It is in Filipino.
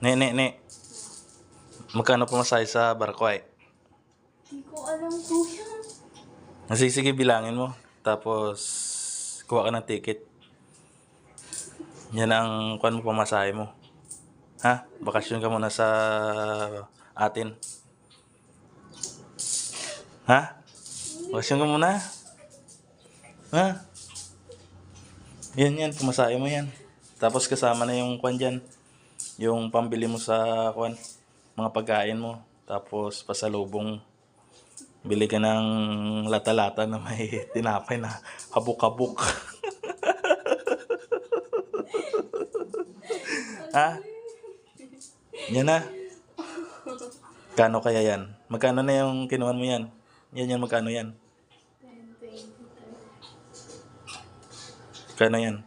Ne, ne, ne. Magkano pumasahe sa barko ay? Hindi ko alam kuya. Sige, sige, bilangin mo. Tapos, kuha ka ng ticket. Yan ang kuhan mo pamasahe mo. Ha? Bakasyon ka muna sa atin. Ha? Bakasyon ka muna. Ha? Yan, yan. Pumasahe mo yan. Tapos kasama na yung kwan dyan. Yung pambili mo sa kwan. Mga pagkain mo. Tapos pasalubong Bili ka ng lata-lata na may tinapay na kabuk-kabuk. ha? Yan na. Kano kaya yan? Magkano na yung kinuha mo yan? Yan yan, magkano yan? 10, 20, 30. Kano yan?